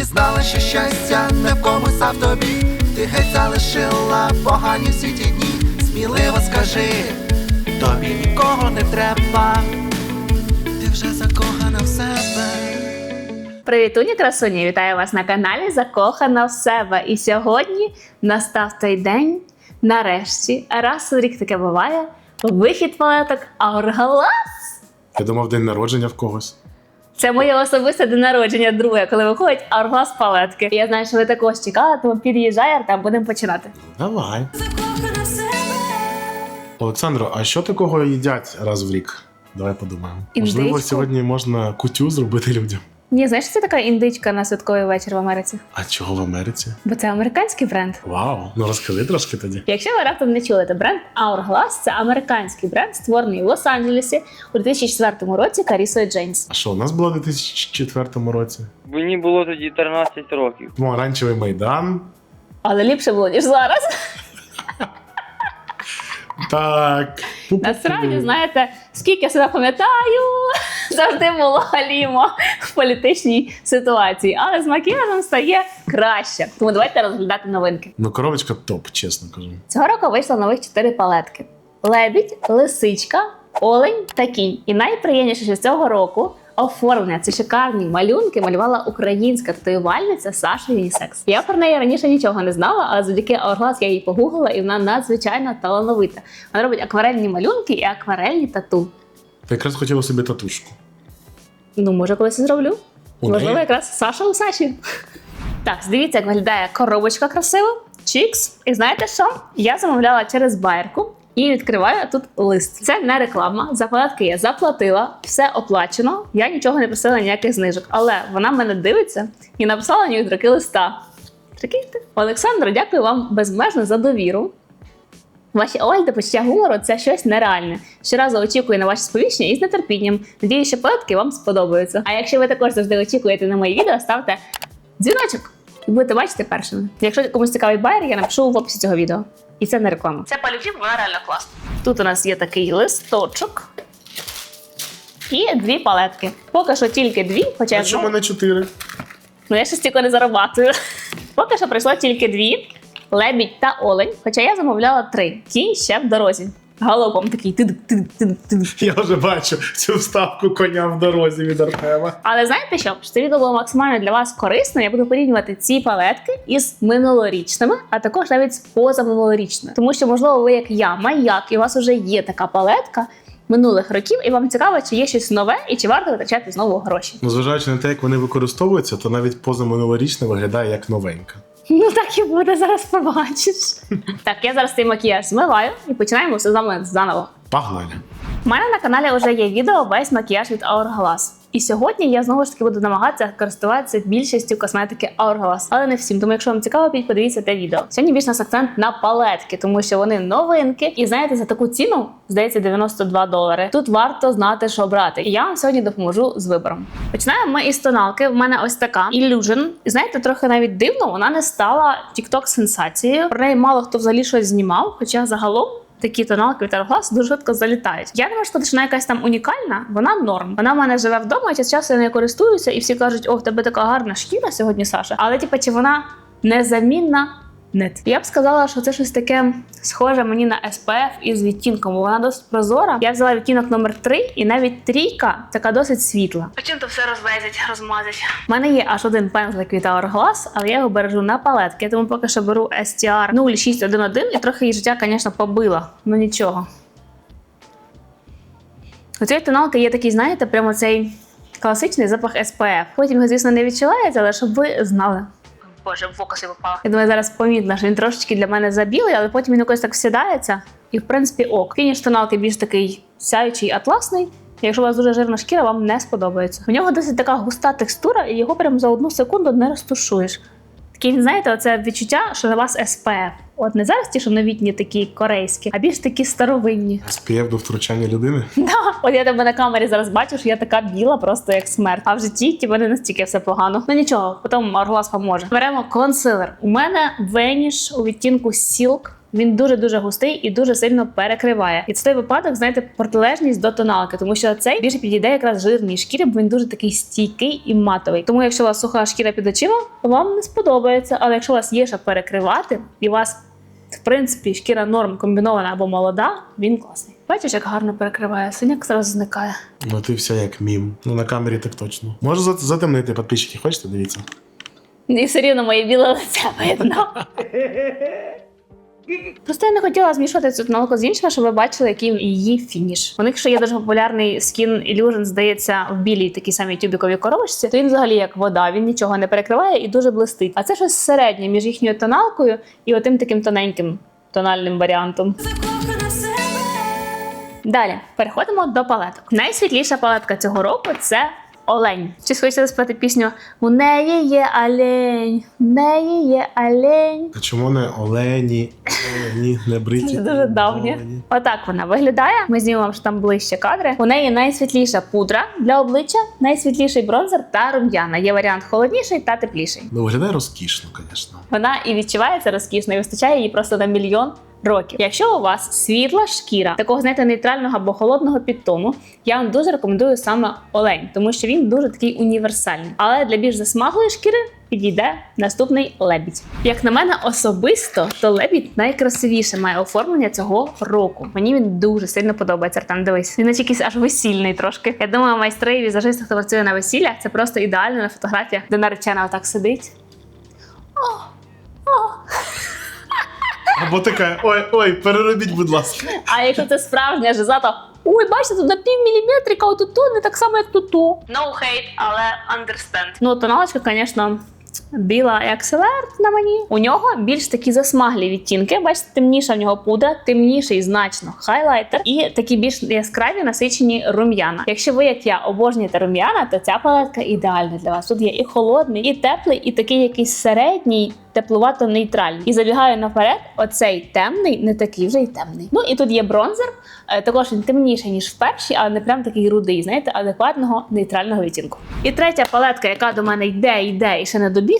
Дізнала, що щастя не в комусь, а в тобі. Ти геть залишила погані всі ті дні. Сміливо скажи, тобі нікого не треба. Ти вже закохана в себе. Привітуні, красуні! Вітаю вас на каналі Закохана в себе. І сьогодні настав той день, нарешті, раз у рік таке буває. Вихід палеток Hourglass. Я думав, день народження в когось. Це моє особисте день народження, друге, коли виходить Hourglass палетки. Я знаю, що ви також чекали, тому під'їжджай, там будемо починати. Давай. Олександро, а що такого їдять раз в рік? Давай подумаємо. Можливо, сьогодні можна кутю зробити людям. Ні, знаєш, це така індичка на святковий вечір в Америці? А чого в Америці? Бо це американський бренд. Вау! Ну розкажи трошки тоді. Якщо ви раптом не чули, то бренд Hourglass – це американський бренд, створений в Лос-Анджелесі у 2004 році Карісою Джейнс. А що у нас було у 2004 році? Мені було тоді 13 років. Помаранчевий майдан. Але ліпше було ніж зараз. Так. Насправді, знаєте, скільки я себе пам'ятаю, завжди було галімо в політичній ситуації, але з макіяжем стає краще. Тому давайте розглядати новинки. Ну, коробочка топ, чесно кажу. Цього року вийшло нових чотири палетки: лебідь, лисичка, олень та кінь. І найприємніше, що цього року. Оформлення ці шикарні малюнки малювала українська татуювальниця Саша Юнісекс. Я про неї раніше нічого не знала, але завдяки Hourglass я її погуглила, і вона надзвичайно талановита. Вона робить акварельні малюнки і акварельні тату. Ти якраз хотіла собі татушку. Ну, може, колись і зроблю. У Можливо, неї? якраз Саша у Саші. Так, дивіться, як виглядає коробочка красиво. Чікс. І знаєте що? Я замовляла через байерку і відкриваю тут лист. Це не реклама. За палатки я заплатила, все оплачено. Я нічого не просила ніяких знижок. Але вона мене дивиться і написала мені від листа. Прикиньте. Олександро, дякую вам безмежно за довіру. Ваші та почуття гумору це щось нереальне. Щоразу очікую на ваші сповіщення і з нетерпінням. Надію, що палатки вам сподобаються. А якщо ви також завжди очікуєте на мої відео, ставте дзвіночок і будете бачити першими. Якщо комусь цікавий байер, я напишу в описі цього відео. І це не реклама. Це полюбів, вона реально класна. Тут у нас є такий листочок. І дві палетки. Поки що тільки дві, хоча А я що в знаю- мене чотири? Ну, я ще стільки не зарабатую. Поки що прийшло тільки дві: лебідь та олень. Хоча я замовляла три. Кінь ще в дорозі. Галопом такий тидик. Я вже бачу цю вставку коня в дорозі від Артема. Але знаєте що? Щоб це відео було максимально для вас корисно, я буду порівнювати ці палетки із минулорічними, а також навіть з позаминулорічними. Тому що, можливо, ви як я, маяк, і у вас вже є така палетка минулих років, і вам цікаво, чи є щось нове і чи варто витрачати знову гроші. Ну, зважаючи на те, як вони використовуються, то навіть позаминулорічне виглядає як новенька. Ну так і буде, зараз побачиш. так, я зараз цей макіяж змиваю і починаємо все з вами заново. Погнали. У мене на каналі вже є відео весь макіяж від Hourglass. І сьогодні я знову ж таки буду намагатися користуватися більшістю косметики Hourglass. Але не всім, тому якщо вам цікаво, підь подивіться те відео. Сьогодні більш нас акцент на палетки, тому що вони новинки. І знаєте, за таку ціну, здається, 92 долари. Тут варто знати, що брати. І я вам сьогодні допоможу з вибором. Починаємо ми із тоналки. В мене ось така Illusion. І знаєте, трохи навіть дивно, вона не стала TikTok сенсацією. Про неї мало хто взагалі щось знімав, хоча загалом. Такі тоналки від дуже швидко залітають. Я не що вона якась там унікальна, вона норм. Вона в мене живе вдома, час часу я нею користуюся, і всі кажуть, о, в тебе така гарна шкіра сьогодні, Саша. Але типу, чи вона незамінна? Нет. Я б сказала, що це щось таке схоже мені на SPF із відтінком, вона досить прозора. Я взяла відтінок номер 3 і навіть трійка така досить світла. Потім то все розлезять, розмазять. У мене є аж один пензлик від Hourglass, але я його бережу на палетки, тому поки що беру STR 0611 і трохи її життя, звісно, побила. Ну нічого. У цієї тоналки є такий, знаєте, прямо цей класичний запах SPF. Потім його, звісно, не відчувається, але щоб ви знали. Боже, в фокуси випало. Я думаю, зараз помітно, що він трошечки для мене забілий, але потім він якось так сідається. І в принципі ок. Фініш тоналки більш такий сяючий атласний. Якщо у вас дуже жирна шкіра, вам не сподобається. У нього досить така густа текстура, і його прям за одну секунду не розтушуєш. Такий, знаєте, оце відчуття, що на вас SPF. От не зараз ті, що новітні такі корейські, а більш такі старовинні. SPF до втручання людини. Да, от я тебе на камері зараз бачу, що я така біла, просто як смерть. А в житті ті не настільки все погано. Ну нічого, потім Орглас поможе. Беремо консилер. У мене веніш у відтінку Silk. Він дуже дуже густий і дуже сильно перекриває. І це той випадок, знаєте, протилежність до тоналки, тому що цей більше підійде якраз жирній шкірі, бо він дуже такий стійкий і матовий. Тому, якщо у вас суха шкіра під очима, вам не сподобається. Але якщо у вас є що перекривати, і у вас в принципі шкіра норм комбінована або молода, він класний. Бачиш, як гарно перекриває, синяк зразу зникає. Ну ти вся як мім. Ну на камері так точно. Може за- затемнити підписчики, хочете? Дивіться. І все рівно моє біле лице видно. Просто я не хотіла змішувати цю тоналку з іншими, щоб ви бачили, який її фініш. У них ще є дуже популярний Skin Illusion, здається, в білій такій самій тюбіковій коробочці. То він взагалі як вода, він нічого не перекриває і дуже блистить. А це щось середнє між їхньою тоналкою і отим таким тоненьким тональним варіантом. Далі переходимо до палеток. Найсвітліша палетка цього року це олень. Чи хочете заспівати пісню У неї є олень, у неї є олень. А чому не олені, олені, не бриті? Це дуже давнє. Отак вона виглядає. Ми знімемо вам там ближче кадри. У неї найсвітліша пудра для обличчя, найсвітліший бронзер та рум'яна. Є варіант холодніший та тепліший. Ну виглядає розкішно, звісно. Вона і відчувається розкішно, і вистачає її просто на мільйон. Років, якщо у вас світла шкіра, такого знаєте, нейтрального або холодного підтону, я вам дуже рекомендую саме олень, тому що він дуже такий універсальний. Але для більш засмаглої шкіри підійде наступний лебідь. Як на мене особисто, то лебідь найкрасивіше має оформлення цього року. Мені він дуже сильно подобається. Артем, дивись, він наче якийсь аж весільний трошки. Я думаю, майстри і візажисти, хто працює на весіллях, це просто ідеально на фотографіях, де наречена отак сидить. Або така, ой, ой, переробіть, будь ласка. А якщо це справжня жиза, то ой, бачите, тут на пів міліметрика, от тут не так само, як тут. No hate, але understand. Ну, тоналочка, звісно. Біла селерт на мені. У нього більш такі засмаглі відтінки. Бачите, темніша в нього пудра, темніший значно хайлайтер і такі більш яскраві насичені рум'яна. Якщо ви, як я, обожнюєте рум'яна, то ця палетка ідеальна для вас. Тут є і холодний, і теплий, і такий якийсь середній, теплувато нейтральний. І забігаю наперед, оцей темний, не такий вже й темний. Ну і тут є бронзер. Е, Також він темніший, ніж в першій, але не прям такий рудий, знаєте, адекватного нейтрального відтінку. І третя палетка, яка до мене йде, йде і ще не добігла,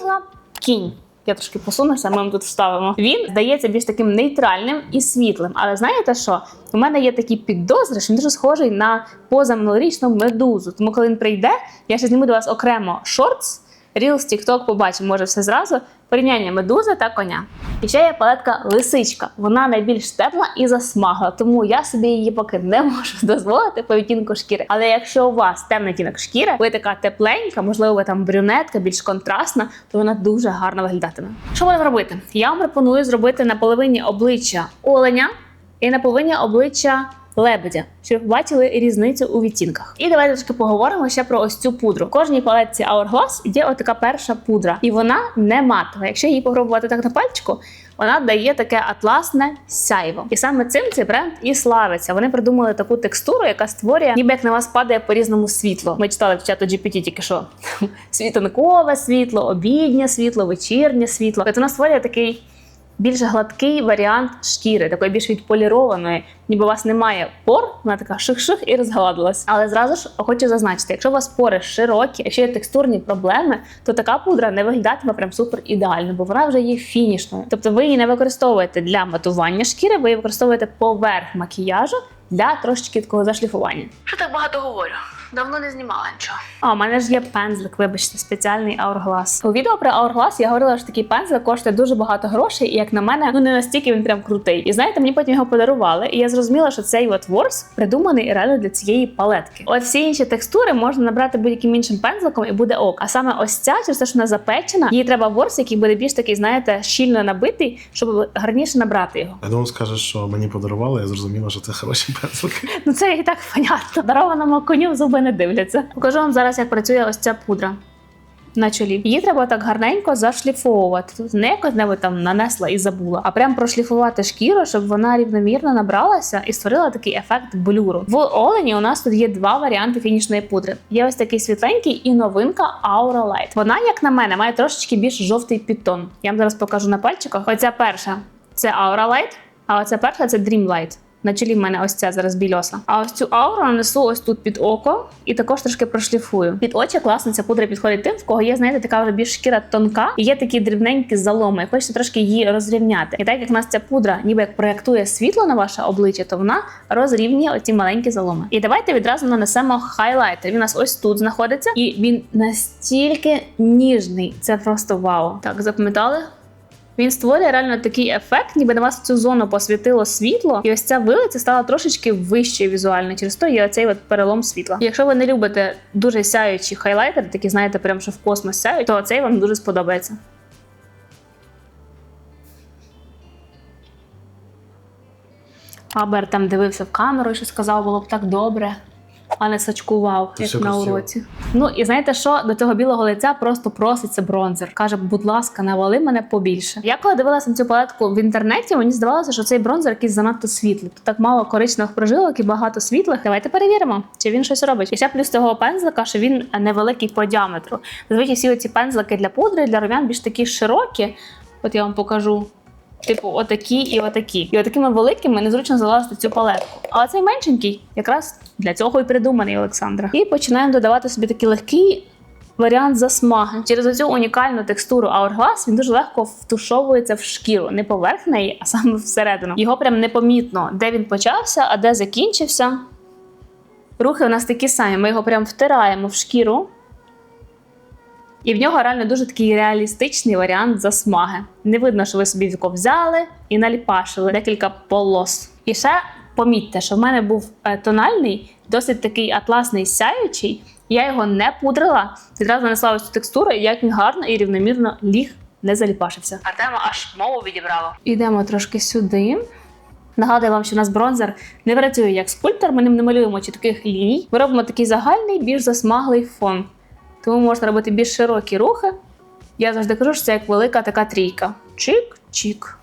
кінь. Я трошки посунуся, ми тут вставимо. Він здається більш таким нейтральним і світлим. Але знаєте що? У мене є такі підозри, що він дуже схожий на позаминулорічну медузу. Тому коли він прийде, я ще зніму до вас окремо шортс. Reels, TikTok побачимо, може все зразу. Порівняння медузи та коня. І ще є палетка лисичка. Вона найбільш тепла і засмагла, тому я собі її поки не можу дозволити по відтінку шкіри. Але якщо у вас темний відтінок шкіри, ви така тепленька, можливо, ви там брюнетка, більш контрастна, то вона дуже гарно виглядатиме. Що будемо робити? Я вам пропоную зробити на половині обличчя оленя і на половині обличчя лебедя, щоб бачили різницю у відтінках. І давайте трошки поговоримо ще про ось цю пудру. В кожній палетці Hourglass є отака перша пудра, і вона не матова. Якщо її попробувати так на пальчику, вона дає таке атласне сяйво. І саме цим цей бренд і славиться. Вони придумали таку текстуру, яка створює, ніби як на вас падає по різному світло. Ми читали в чату GPT тільки що світанкове світло, обіднє світло, вечірнє світло. Тобто вона створює такий більш гладкий варіант шкіри, такої більш відполірованої, ніби у вас немає пор, вона така ших-ших і розгладилась. Але зразу ж хочу зазначити, якщо у вас пори широкі, якщо є текстурні проблеми, то така пудра не виглядатиме прям супер ідеально, бо вона вже є фінішною. Тобто ви її не використовуєте для матування шкіри, ви її використовуєте поверх макіяжу для трошечки такого зашліфування. Що так багато говорю? Давно не знімала нічого. А, у мене ж є пензлик, вибачте, спеціальний Hourglass. У відео про Hourglass я говорила, що такий пензлик коштує дуже багато грошей, і як на мене, ну не настільки він прям крутий. І знаєте, мені потім його подарували, і я зрозуміла, що цей от ворс придуманий реально для цієї палетки. От всі інші текстури можна набрати будь-яким іншим пензликом і буде ок. А саме ось ця, через те, що вона запечена, їй треба ворс, який буде більш такий, знаєте, щільно набитий, щоб гарніше набрати його. Я думаю, скажеш, що мені подарували, я зрозуміла, що це хороші пензлики. Ну це і так понятно. Дарованому коню в зуби не дивляться. Покажу вам зараз, як працює ось ця пудра. На чолі. Її треба так гарненько зашліфовувати. Тут не якось небудь там нанесла і забула, а прям прошліфувати шкіру, щоб вона рівномірно набралася і створила такий ефект блюру. В Олені у нас тут є два варіанти фінішної пудри. Є ось такий світленький і новинка Aura Light. Вона, як на мене, має трошечки більш жовтий підтон. Я вам зараз покажу на пальчиках. Оця перша це Aura Light, а оця перша це Dream Light. На чолі в мене ось ця зараз більоса. А ось цю ауру нанесу ось тут під око і також трошки прошліфую. Під очі класно ця пудра підходить тим, в кого є, знаєте, така вже більш шкіра тонка, і є такі дрібненькі заломи. Хочеться трошки її розрівняти. І так як в нас ця пудра ніби як проєктує світло на ваше обличчя, то вона розрівнює оці маленькі заломи. І давайте відразу нанесемо хайлайтер. Він у нас ось тут знаходиться, і він настільки ніжний. Це просто вау. Так, запам'ятали? Він створює реально такий ефект, ніби на вас цю зону посвітило світло, і ось ця вилиця стала трошечки вищою візуально. Через то є оцей от перелом світла. Якщо ви не любите дуже сяючі хайлайтери, такі знаєте, прям що в космос сяють, то цей вам дуже сподобається. Абер там дивився в камеру і що сказав, було б так добре. А не сачкував, як на красиво. уроці. Ну і знаєте що? До цього білого лиця просто проситься бронзер. Каже, будь ласка, навали мене побільше. Я коли дивилася на цю палетку в інтернеті, мені здавалося, що цей бронзер якийсь занадто світлий. Тут так мало коричневих прожилок і багато світлих. Давайте перевіримо, чи він щось робить. І ще плюс цього пензлика, що він невеликий по діаметру. Зазвичай всі ці пензлики для пудри, для румян більш такі широкі. От я вам покажу. Типу, отакі і отакі. І отакими великими незручно залазити цю палетку. А цей меншенький якраз для цього і придуманий Олександра. І починаємо додавати собі такий легкий варіант засмаги. Через цю унікальну текстуру Hourglass він дуже легко втушовується в шкіру, не поверх неї, а саме всередину. Його прям непомітно, де він почався, а де закінчився. Рухи у нас такі самі. Ми його прям втираємо в шкіру. І в нього реально дуже такий реалістичний варіант засмаги. Не видно, що ви собі віко взяли і наліпашили декілька полос. І ще помітьте, що в мене був е, тональний, досить такий атласний сяючий. Я його не пудрила, відразу нанесла ось цю текстуру, і як він гарно і рівномірно ліг, не заліпашився. Артема аж мову відібрало. Ідемо трошки сюди. Нагадую вам, що у нас бронзер не працює як скульптор, ми ним не малюємо чітких ліній. Ми робимо такий загальний, більш засмаглий фон. Тому можна робити більш широкі рухи. Я завжди кажу, що це як велика така трійка. Чик-чик.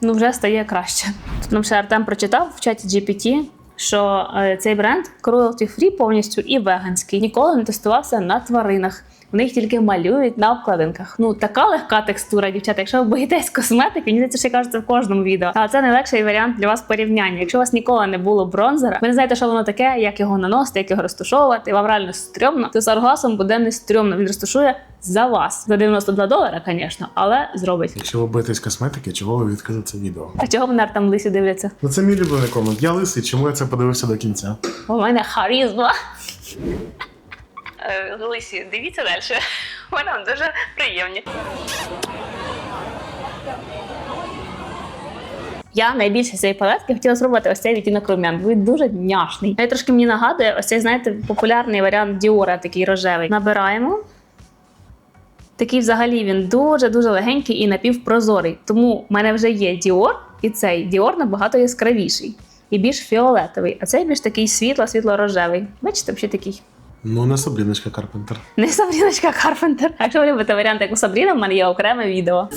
Ну, вже стає краще. Тут нам ще Артем прочитав в чаті GPT, що е, цей бренд cruelty free повністю і веганський. Ніколи не тестувався на тваринах. В них тільки малюють на обкладинках. Ну така легка текстура, дівчата. Якщо ви боїтесь косметики, мені здається, що я кажу в кожному відео. Але це найлегший варіант для вас порівняння. Якщо у вас ніколи не було бронзера, ви не знаєте, що воно таке, як його наносити, як його розташовувати, вам реально стрьомно, то з буде не стрьомно. Він розташує за вас за 92 долара, звісно, але зробить. Якщо ви боїтесь косметики, чого ви відкрили це відео? А чого мене там лисі дивляться? Ну це мій улюблений комент. Я лисий, чому я це подивився до кінця? У мене харізма. Лисі, дивіться далі. Вони нам дуже приємні. Я найбільше цієї палетки хотіла зробити ось цей відтінок румян. Він дуже няшний. Він трошки мені нагадує ось цей, знаєте, популярний варіант Діора, такий рожевий. Набираємо. Такий взагалі він дуже-дуже легенький і напівпрозорий. Тому в мене вже є Діор, і цей Діор набагато яскравіший і більш фіолетовий, а цей більш такий світло-світло-рожевий. Бачите, ще такий. Ну, не Сабріночка Карпентер. Не Сабріночка Карпентер. А якщо ви любите варіант, як у Сабріна, в мене є окреме відео.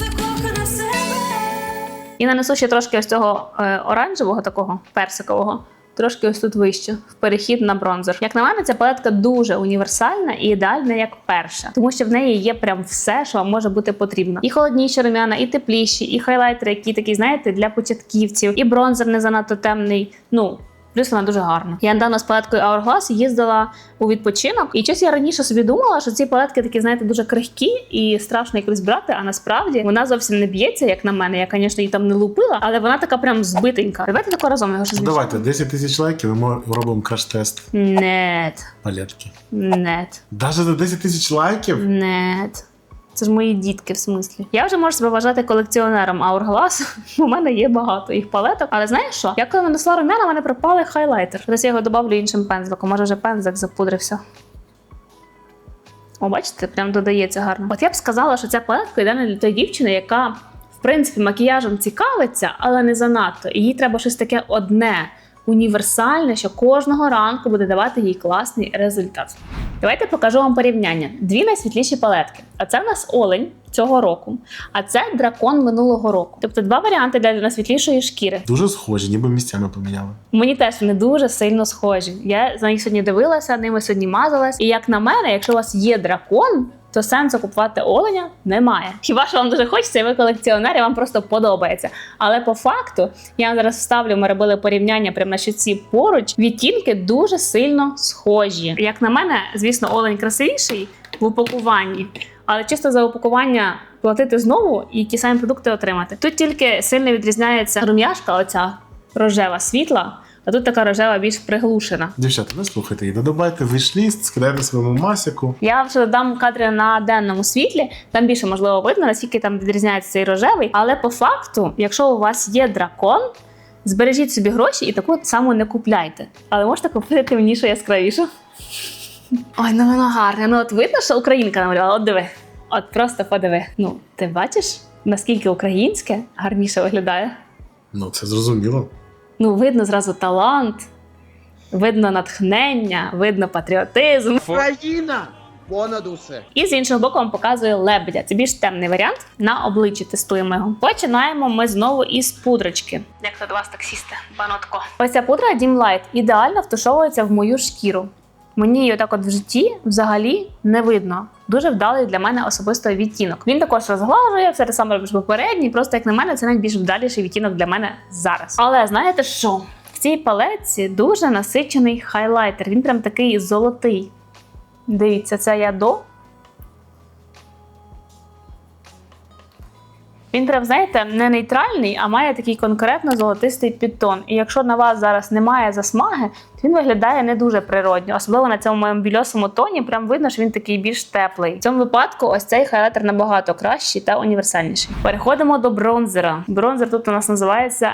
І нанесу ще трошки ось цього е, оранжевого, такого персикового. Трошки ось тут вище, в перехід на бронзер. Як на мене, ця палетка дуже універсальна і ідеальна як перша, тому що в неї є прям все, що вам може бути потрібно. І холодніші рум'яна, і тепліші, і хайлайтери, які такі, знаєте, для початківців, і бронзер не занадто темний. Ну. Плюс вона дуже гарна. Я недавно з палеткою Hourglass їздила у відпочинок, і щось я раніше собі думала, що ці палетки такі, знаєте, дуже крихкі і страшно якось брати. А насправді вона зовсім не б'ється, як на мене. Я, звісно, її там не лупила, але вона така прям збитенька. Давайте тако разом його Ну, давайте, 10 тисяч лайків, і ми робимо краш-тест Нет, палетки. нет, Даже за 10 тисяч лайків? нет. Це ж мої дітки, в смислі. Я вже можу себе вважати колекціонером Hourglass. У мене є багато їх палеток. Але знаєш що? Я коли нанесла румяна, в мене пропали хайлайтер. Зараз я його добавлю іншим пензликом. Може вже пензлик запудрився. О, бачите, прям додається гарно. От я б сказала, що ця палетка ідеальна для тої дівчини, яка, в принципі, макіяжем цікавиться, але не занадто. І їй треба щось таке одне, універсальне, що кожного ранку буде давати їй класний результат. Давайте покажу вам порівняння. Дві найсвітліші палетки. А це в нас олень цього року, а це дракон минулого року. Тобто два варіанти для найсвітлішої шкіри. Дуже схожі, ніби місцями поміняли. Мені теж вони дуже сильно схожі. Я за них сьогодні дивилася, ними сьогодні мазалась. І як на мене, якщо у вас є дракон, то сенсу купувати оленя немає. Хіба що вам дуже хочеться, і ви колекціонер, і вам просто подобається. Але по факту я зараз вставлю, ми робили порівняння прямо на щоці поруч. Відтінки дуже сильно схожі. Як на мене, звісно, олень красивіший в упакуванні, але чисто за упакування платити знову і ті самі продукти отримати. Тут тільки сильно відрізняється рум'яшка, оця рожева світла, а тут така рожева більш приглушена. Дівчата, не слухайте її, додавайте вишліст, скидайте своєму масіку. Я ще додам кадри на денному світлі, там більше можливо видно, наскільки там відрізняється цей рожевий. Але по факту, якщо у вас є дракон, збережіть собі гроші і таку саму не купляйте. Але можете купити темнішу яскравішу. Ой, ну воно гарне. Ну от видно, що українка намалювала. От диви. От просто подиви. Ну, ти бачиш, наскільки українське гарніше виглядає? Ну, це зрозуміло. Ну, видно зразу талант, видно натхнення, видно патріотизм. Україна! понад усе. І з іншого боку вам показує лебедя. Це більш темний варіант. На обличчі тестуємо його. Починаємо ми знову із пудрочки. Як то до вас таксісти, банотко. Ось ця пудра Dim Light ідеально втушовується в мою шкіру. Мені отак от в житті взагалі не видно. Дуже вдалий для мене особисто відтінок. Він також розглажує, все те саме робиш попередній. Просто як на мене, це найбільш вдаліший відтінок для мене зараз. Але знаєте що? В цій палетці дуже насичений хайлайтер. Він прям такий золотий. Дивіться, це я до. Він прям, знаєте, не нейтральний, а має такий конкретно золотистий підтон. І якщо на вас зараз немає засмаги, то він виглядає не дуже природньо. Особливо на цьому моєму більосому тоні, прям видно, що він такий більш теплий. В цьому випадку ось цей хайлайтер набагато кращий та універсальніший. Переходимо до бронзера. Бронзер тут у нас називається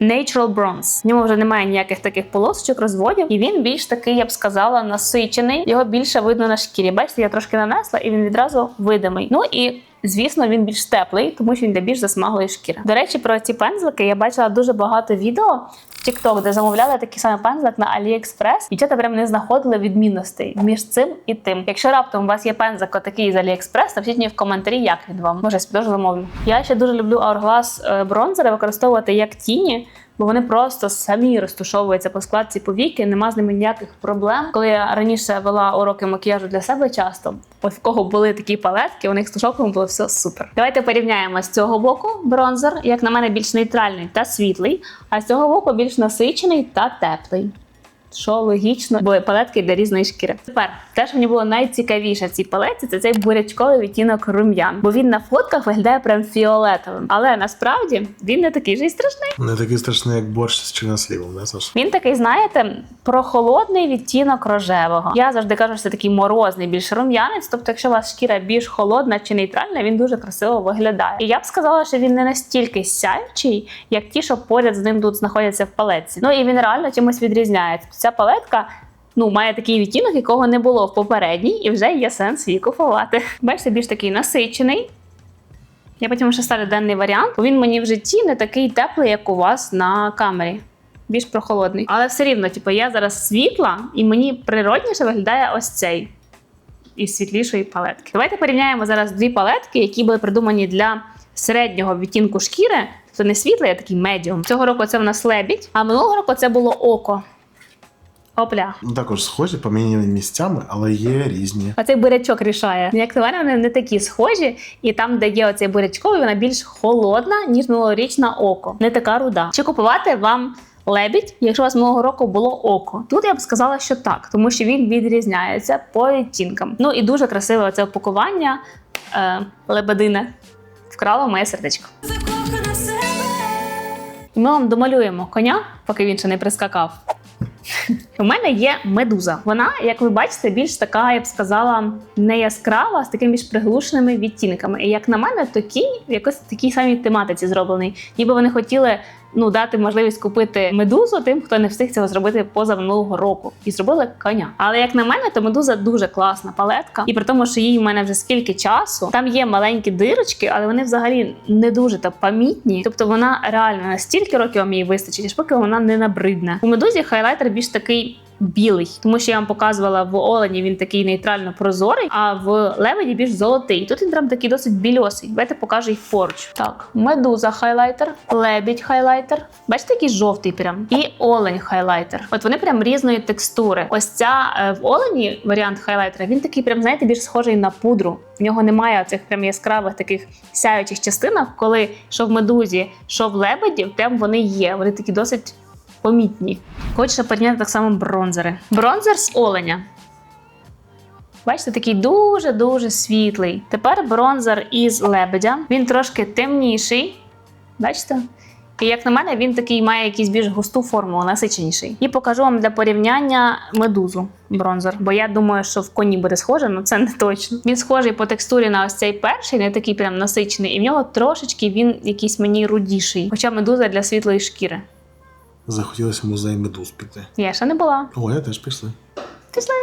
Natural Bronze. В ньому вже немає ніяких таких полосочок, розводів, і він більш такий, я б сказала, насичений. Його більше видно на шкірі. Бачите, я трошки нанесла, і він відразу видимий. Ну і звісно, він більш теплий, тому що він для більш засмаглої шкіри. До речі, про ці пензлики я бачила дуже багато відео. в TikTok, де замовляли такий самий пензлик на AliExpress, дівчата прям не знаходили відмінностей між цим і тим. Якщо раптом у вас є пензлик отакий з AliExpress, напишіть мені в коментарі, як він вам. Може, спідож замовлю. Я ще дуже люблю Hourglass е, бронзери використовувати як тіні. Бо вони просто самі розтушовуються по складці повіки, нема з ними ніяких проблем. Коли я раніше вела уроки макіяжу для себе часто, ось в кого були такі палетки, у них з тушовками було все супер. Давайте порівняємо з цього боку бронзер, як на мене, більш нейтральний та світлий, а з цього боку більш насичений та теплий. Що логічно, бо палетки для різної шкіри. Тепер те, що мені було найцікавіше в цій палетці, це цей бурячковий відтінок рум'ян, бо він на фотках виглядає прям фіолетовим. Але насправді він не такий же й страшний. Не такий страшний, як борщ з чорнослівом, не Саш? Він такий, знаєте, прохолодний відтінок рожевого. Я завжди кажу, що це такий морозний, більш рум'янець. Тобто, якщо у вас шкіра більш холодна чи нейтральна, він дуже красиво виглядає. І я б сказала, що він не настільки сяючий, як ті, що поряд з ним тут знаходяться в палетці. Ну і він реально чимось відрізняється. Ця палетка. Ну, має такий відтінок, якого не було в попередній, і вже є сенс її купувати. Бачите, більш такий насичений. Я потім ще ставлю денний варіант, бо він мені в житті не такий теплий, як у вас на камері. Більш прохолодний. Але все рівно, типу, я зараз світла, і мені природніше виглядає ось цей із світлішої палетки. Давайте порівняємо зараз дві палетки, які були придумані для середнього відтінку шкіри. Це не світлий, а такий медіум. Цього року це в нас лебідь, а минулого року це було око. Опля. Ну, Також схожі, поміняні місцями, але є різні. Оцей бурячок рішає. Як на мене, вони не такі схожі, і там, де є оцей бурячковий, вона більш холодна, ніж минулорічна око. Не така руда. Чи купувати вам лебідь, якщо у вас минулого року було око? Тут я б сказала, що так, тому що він відрізняється по відтінкам. Ну і дуже красиве це опакування е, лебедине. Вкрало моє сердечко. Ми вам домалюємо коня, поки він ще не прискакав. У мене є медуза. Вона, як ви бачите, більш така, я б сказала, не яскрава, з такими більш приглушеними відтінками. І як на мене, то кінь в якось такій самій тематиці зроблений. Ніби вони хотіли ну, дати можливість купити медузу тим, хто не встиг цього зробити поза минулого року. І зробили коня. Але як на мене, то медуза дуже класна палетка. І при тому, що їй в мене вже скільки часу, там є маленькі дирочки, але вони взагалі не дуже та помітні. Тобто вона реально настільки років вам її вистачить, аж поки вона не набридне. У медузі хайлайтер більш такий білий, тому що я вам показувала в Олені він такий нейтрально прозорий, а в лебеді більш золотий. Тут він прям такий досить більосий. Давайте покажу їх поруч. Так, медуза хайлайтер, лебідь хайлайтер. Бачите, який жовтий прям. І олень хайлайтер. От вони прям різної текстури. Ось ця е, в олені варіант хайлайтера. Він такий, прям знаєте, більш схожий на пудру. В нього немає цих прям яскравих таких сяючих частинок, коли що в медузі, що в лебеді, прям вони є. Вони такі досить помітні. Ще порівняти так само бронзери. Бронзер з оленя. Бачите, такий дуже-дуже світлий. Тепер бронзер із лебедя. Він трошки темніший. Бачите? І як на мене, він такий має якийсь більш густу форму, насиченіший. І покажу вам для порівняння медузу бронзер, бо я думаю, що в коні буде схоже, але це не точно. Він схожий по текстурі на ось цей перший, не такий прям насичений, і в нього трошечки він якийсь мені рудіший. Хоча медуза для світлої шкіри. Захотілося в музей медуз піти. Я ще не була. О, я теж пішли. Пішли.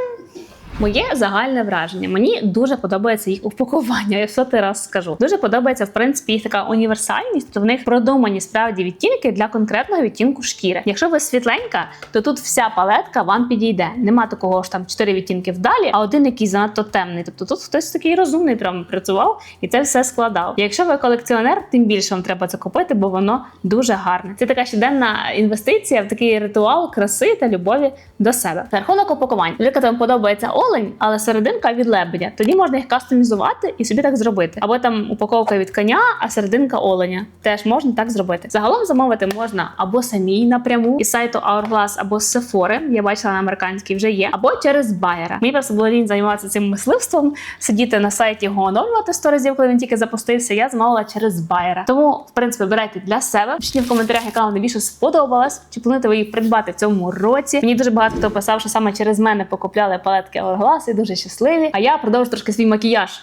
Моє загальне враження. Мені дуже подобається їх упакування. Я все ти раз скажу. Дуже подобається, в принципі, їх така універсальність. То в них продумані справді відтінки для конкретного відтінку шкіри. Якщо ви світленька, то тут вся палетка вам підійде. Нема такого ж там чотири відтінки вдалі, а один якийсь занадто темний. Тобто тут хтось такий розумний прям працював і це все складав. Якщо ви колекціонер, тим більше вам треба це купити, бо воно дуже гарне. Це така щоденна інвестиція в такий ритуал краси та любові до себе. На рахунок упакувань. Наприклад, вам подобається олень, але серединка від лебедя. Тоді можна їх кастомізувати і собі так зробити. Або там упаковка від коня, а серединка оленя. Теж можна так зробити. Загалом замовити можна або самій напряму із сайту Hourglass, або з Sephora, Я бачила на американській вже є, або через байера. Мені просто було лінь займатися цим мисливством, сидіти на сайті його оновлювати сто разів, коли він тільки запустився. Я замовила через байера. Тому, в принципі, обирайте для себе. Пишіть в коментарях, яка вам найбільше сподобалась. Чи плануєте ви її придбати в цьому році? Мені дуже багато хто писав, що саме через мене покупляли палетки Hourglass і дуже щасливі. А я продовжу трошки свій макіяж.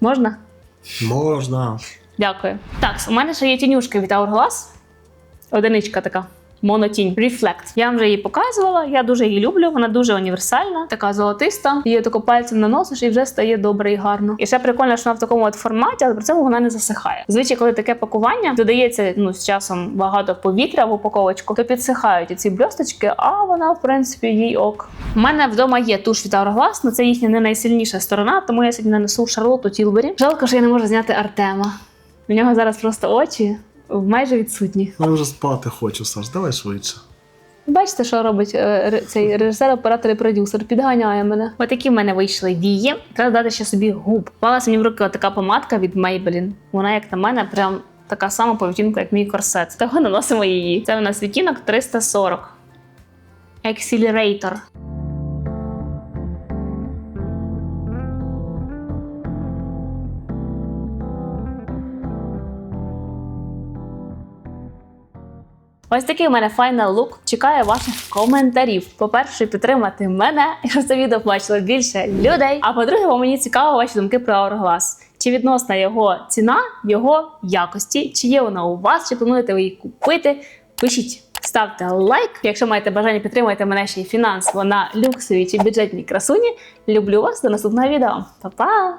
Можна? Можна. Дякую. Так, у мене ще є тінюшки від Hourglass. Одиничка така. Монотінь Reflect. Я вже її показувала. Я дуже її люблю. Вона дуже універсальна, така золотиста. Її тако пальцем наносиш і вже стає добре і гарно. І ще прикольно, що вона в такому от форматі, але при цьому вона не засихає. Звичайно, коли таке пакування додається ну з часом багато повітря в упаковочку, то підсихають ці бльосточки, а вона в принципі їй ок. У мене вдома є туш від Hourglass, але це їхня не найсильніша сторона, тому я сьогодні нанесу Шарлоту Тілбері. Жалко, що я не можу зняти Артема. У нього зараз просто очі майже відсутні. Я вже спати хочу, Саш, давай швидше. Бачите, що робить е, ре- цей режисер, оператор і продюсер? Підганяє мене. Отакі в мене вийшли вії. Треба дати ще собі губ. Попалася мені в руки така помадка від Maybelline. Вона, як на мене, прям така сама по відтінку, як мій корсет. Того наносимо її. Це у нас відтінок 340. Accelerator. Ось такий у мене файнал лук. Чекаю ваших коментарів. По-перше, підтримати мене, якщо це відео бачило більше людей. А по-друге, бо мені цікаво ваші думки про Hourglass. Чи відносна його ціна, його якості, чи є вона у вас, чи плануєте ви її купити? Пишіть, ставте лайк. Якщо маєте бажання підтримайте мене ще й фінансово на люксові чи бюджетній красуні. Люблю вас до наступного відео. Па-па!